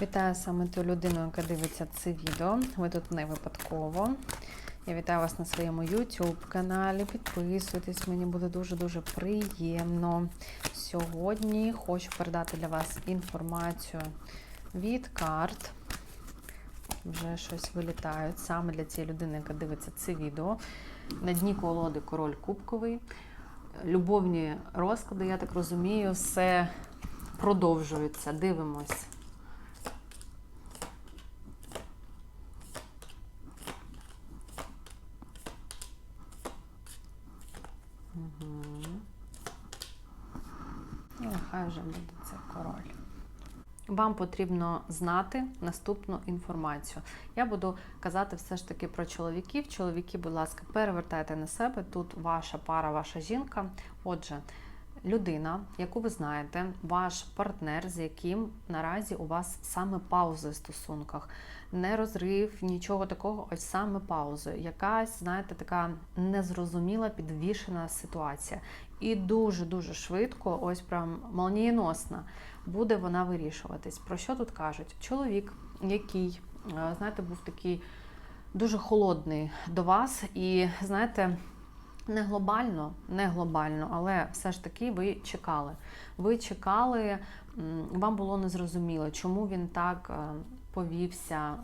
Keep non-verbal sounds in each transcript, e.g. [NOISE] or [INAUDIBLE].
Вітаю саме ту людину, яка дивиться це відео. Ви тут не випадково. Я вітаю вас на своєму YouTube каналі. Підписуйтесь, мені буде дуже-дуже приємно. Сьогодні хочу передати для вас інформацію від карт. Вже щось вилітають саме для цієї людини, яка дивиться це відео. На дні колоди король кубковий. Любовні розклади, я так розумію, все продовжується. Дивимось. І бути це король. Вам потрібно знати наступну інформацію. Я буду казати все ж таки про чоловіків. Чоловіки, будь ласка, перевертайте на себе. Тут ваша пара, ваша жінка. Отже, людина, яку ви знаєте, ваш партнер, з яким наразі у вас саме паузи в стосунках, не розрив, нічого такого, ось саме паузи. Якась, знаєте, така незрозуміла підвішена ситуація. І дуже-дуже швидко, ось прям молнієносно, буде вона вирішуватись. Про що тут кажуть? Чоловік, який, е, знаєте, був такий дуже холодний до вас, і знаєте. Не глобально, не глобально, але все ж таки ви чекали. Ви чекали, вам було незрозуміло, чому він так е, повівся,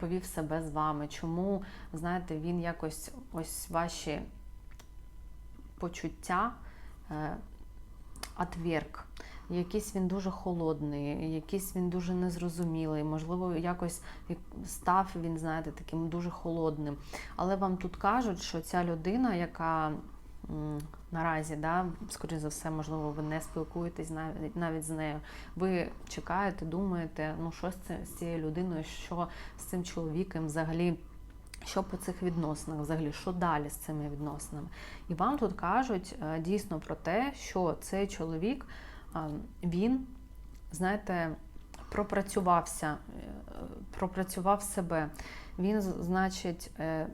повів себе з вами, чому, знаєте, він якось ось ваші почуття е, отверг. Якийсь він дуже холодний, якийсь він дуже незрозумілий, можливо, якось став він, знаєте, таким дуже холодним. Але вам тут кажуть, що ця людина, яка наразі, да, скоріше за все, можливо, ви не спілкуєтесь навіть, навіть з нею. Ви чекаєте, думаєте, ну що з, цією людиною, що з цим чоловіком взагалі. Що по цих відносинах, взагалі, що далі з цими відносинами? І вам тут кажуть е, дійсно про те, що цей чоловік він, знаєте, пропрацювався, е, пропрацював себе. Він, значить, е,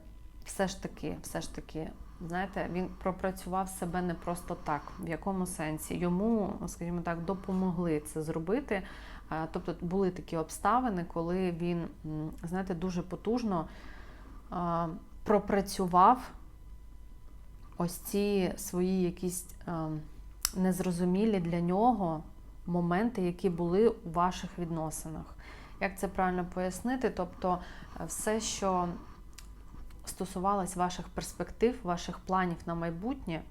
все ж таки, все ж таки, знаєте, він пропрацював себе не просто так. В якому сенсі? Йому, скажімо так, допомогли це зробити. Тобто були такі обставини, коли він, знаєте, дуже потужно пропрацював ось ці свої якісь е, незрозумілі для нього моменти, які були у ваших відносинах. Як це правильно пояснити? Тобто, е, все, що стосувалось ваших перспектив, ваших планів на майбутнє,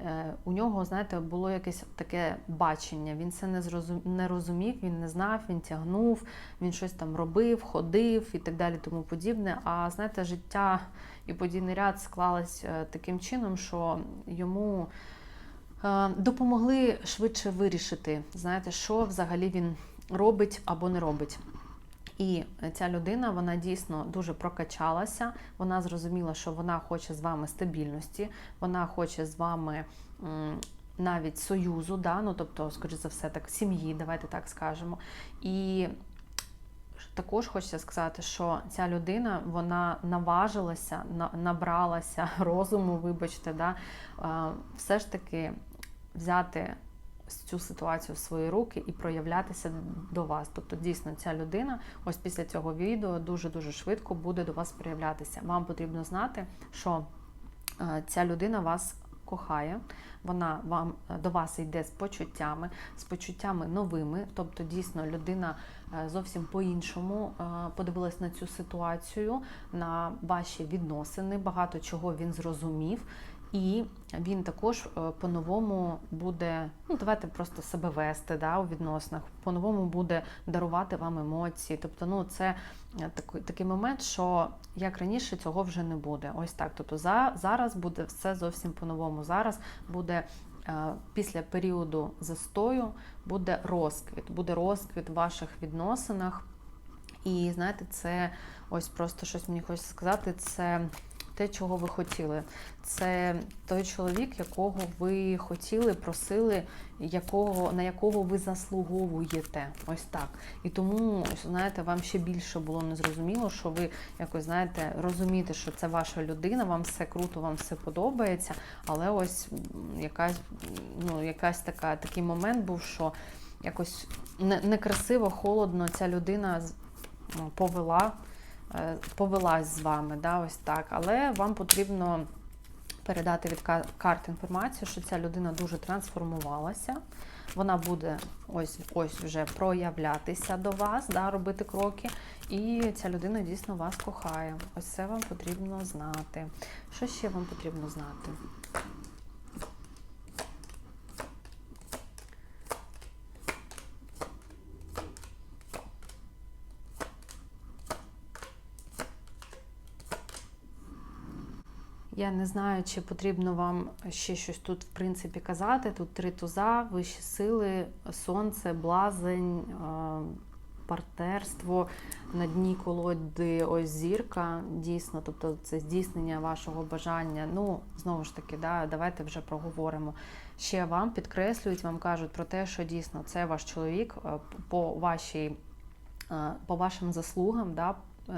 е, у нього, знаєте, було якесь таке бачення. Він це не зрозум... не розумів, він не знав, він тягнув, він щось там робив, ходив і так далі, тому подібне. А знаєте, життя і подійний ряд склалось е, таким чином, що йому допомогли швидше вирішити, знаєте, що взагалі він робить або не робить. І ця людина вона дійсно дуже прокачалася. Вона зрозуміла, що вона хоче з вами стабільності, вона хоче з вами навіть союзу, да? ну тобто, скоріше за все, так сім'ї, давайте так скажемо. І також хочеться сказати, що ця людина вона наважилася, набралася [LAUGHS] розуму, вибачте, да? е, все ж таки взяти цю ситуацію в свої руки і проявлятися до вас. Тобто, дійсно, ця людина, ось після цього відео, дуже-дуже швидко буде до вас проявлятися. Вам потрібно знати, що е, ця людина вас кохає, вона вам е, до вас йде з почуттями, з почуттями новими. Тобто, дійсно, людина е, зовсім по-іншому подивилась на цю ситуацію, на ваші відносини, багато чого він зрозумів. І він також е, по-новому буде, ну давайте просто себе вести да, у відносинах, по-новому буде дарувати вам емоції. Тобто, ну це е, такий, такий момент, що як раніше цього вже не буде. Ось так. Тобто за, зараз буде все зовсім по-новому. Зараз буде е, після періоду застою буде розквіт, буде розквіт в ваших відносинах. І знаєте, це ось просто щось мені хочеться сказати. Це те, чого ви хотіли. Це той чоловік, якого ви хотіли, просили, якого, на якого ви заслуговуєте. Ось так. І тому, знаєте, вам ще більше було незрозуміло, що ви якось знаєте, розумієте, що це ваша людина, вам все круто, вам все подобається. Але ось якась, ну, якась така, такий момент був, що якось не- некрасиво, холодно ця людина ну, повела, повелась з вами, да, ось так. Але вам потрібно передати від карт інформацію, що ця людина дуже трансформувалася. Вона буде ось ось вже проявлятися до вас, да, робити кроки. І ця людина дійсно вас кохає. Ось це вам потрібно знати. Що ще вам потрібно знати? Я не знаю, чи потрібно вам ще щось тут, в принципі, казати. Тут три туза, вищі сили, сонце, блазень, партнерство. На дні колоди ось зірка, дійсно, тобто це здійснення вашого бажання. Ну, знову ж таки, да, давайте вже проговоримо. Ще вам підкреслюють, вам кажуть про те, що дійсно це ваш чоловік по вашій, по вашим заслугам, да,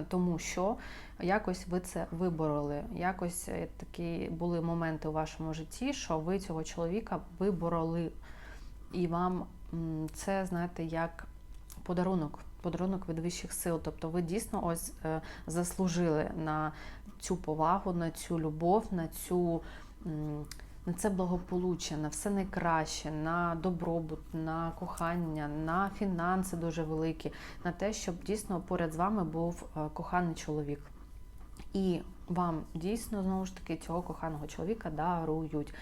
тому що якось ви це вибороли. Якось е, такі були моменти у вашому житті, що ви цього чоловіка вибороли. І вам це, знаєте, як подарунок, подарунок від вищих сил. Тобто ви дійсно ось е, заслужили на цю повагу, на цю любов, на цю. На це благополуччя, на все найкраще, на добробут, на кохання, на фінанси дуже великі, на те, щоб дійсно поряд з вами був е, коханий чоловік. І вам дійсно знову ж таки цього коханого чоловіка дарують. Е,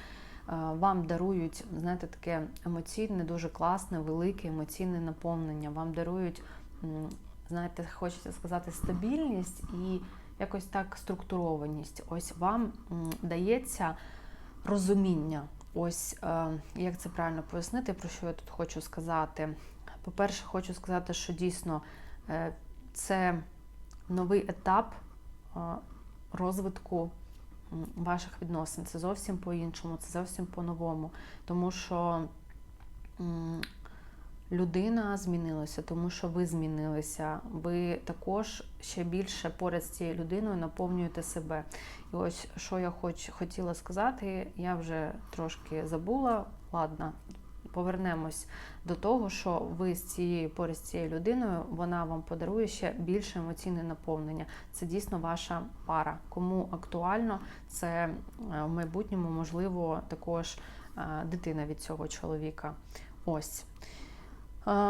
Вам дарують, знаєте, таке емоційне, дуже класне, велике емоційне наповнення. Вам дарують, знаєте, хочеться сказати, стабільність і якось так структурованість. Ось вам дається розуміння. Ось е, як це правильно пояснити, про що я тут хочу сказати. По-перше, хочу сказати, що дійсно е, це новий етап е, розвитку ваших відносин. Це зовсім по-іншому, це зовсім по-новому. Тому що людина змінилася, тому що ви змінилися. Ви також ще більше поряд з цією людиною наповнюєте себе. І ось що я хоч, хотіла сказати, я вже трошки забула. Ладно, повернемось до того, що ви з цією поряд з цією людиною, вона вам подарує ще більше емоційне наповнення. Це дійсно ваша пара. Кому актуально, це е, в майбутньому можливо також е, дитина від цього чоловіка. Ось.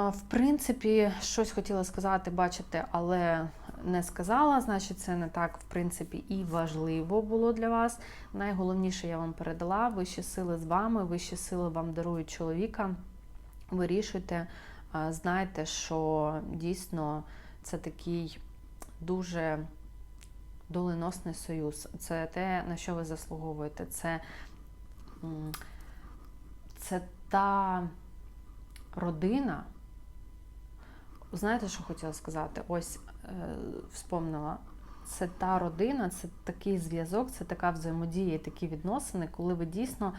В принципі, щось хотіла сказати, бачите, але не сказала. Значить, це не так, в принципі, і важливо було для вас. Найголовніше я вам передала. Вищі сили з вами, вищі сили вам дарують чоловіка. Вирішуйте, знайте, що дійсно це такий дуже доленосний союз. Це те, на що ви заслуговуєте. Це, це та родина. Знаєте, що хотіла сказати? Ось е, вспомнила. Це та родина, це такий зв'язок, це така взаємодія, такі відносини, коли ви дійсно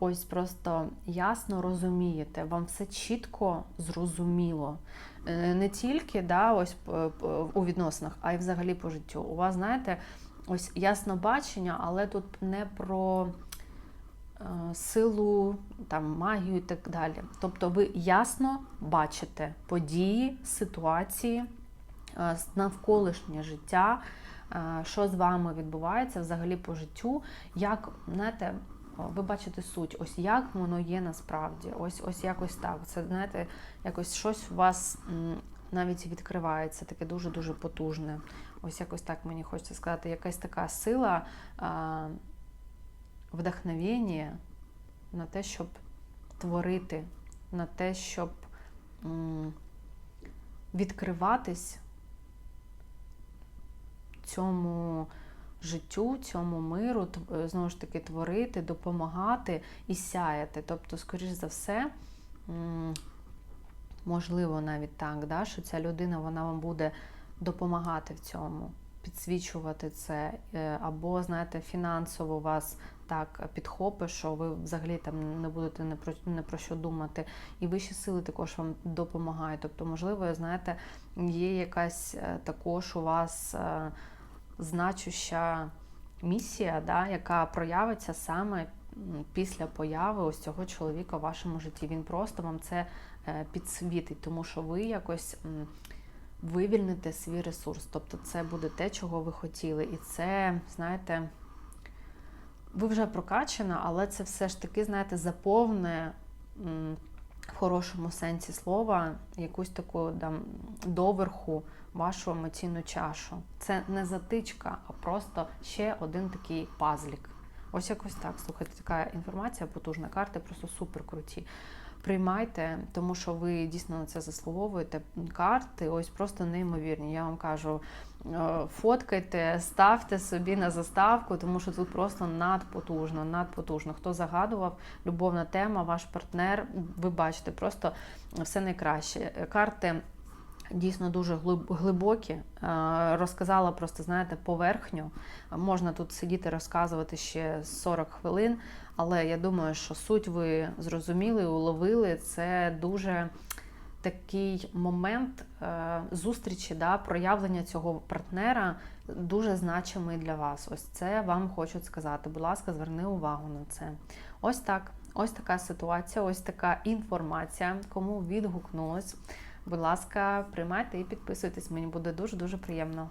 ось просто ясно розумієте, вам все чітко зрозуміло. Е, Не тільки да, ось у відносинах, а й взагалі по життю. У вас, знаєте, ось ясно бачення, але тут не про силу, там, магію і так далі. Тобто ви ясно бачите події, ситуації, е, навколишнє життя, е, що з вами відбувається взагалі по життю, як, знаєте, ви бачите суть, ось як воно є насправді. Ось ось якось так. Це, знаєте, якось щось у вас навіть відкривається, таке дуже-дуже потужне. Ось якось так мені хочеться сказати, якась така сила, вдохновення на те, щоб творити, на те, щоб відкриватись цьому життю, цьому миру, тв- знову ж таки, творити, допомагати і сяяти. Тобто, скоріш за все, можливо, навіть так, да, що ця людина вона вам буде допомагати в цьому, підсвічувати це, е, або, знаєте, фінансово вас так підхопить, що ви взагалі там не будете не про, не про що думати. І вищі сили також вам допомагають. Тобто, можливо, знаєте, є якась е, також у вас е, значуща місія, да, яка проявиться саме після появи ось цього чоловіка в вашому житті. Він просто вам це підсвітить, тому що ви якось вивільните свій ресурс. Тобто це буде те, чого ви хотіли. І це, знаєте, ви вже прокачана, але це все ж таки, знаєте, заповне в хорошому сенсі слова якусь таку там, доверху вашу емоційну чашу. Це не затичка, а просто ще один такий пазлік. Ось якось так. Слухайте, така інформація потужна, карти просто супер круті. Приймайте, тому що ви дійсно на це заслуговуєте. Карти ось просто неймовірні. Я вам кажу, е, фоткайте, ставте собі на заставку, тому що тут просто надпотужно, надпотужно. Хто загадував, любовна тема, ваш партнер, ви бачите, просто все найкраще. Карти дійсно дуже глибокі. Е, Розказала просто, знаєте, поверхню. Можна тут сидіти, розказувати ще 40 хвилин, але я думаю, що суть ви зрозуміли, уловили. Це дуже такий момент е, зустрічі, да, проявлення цього партнера дуже значимий для вас. Ось це вам хочуть сказати. Будь ласка, зверни увагу на це. Ось так. Ось така ситуація, ось така інформація. Кому відгукнулось, будь ласка, приймайте і підписуйтесь. Мені буде дуже дуже приємно.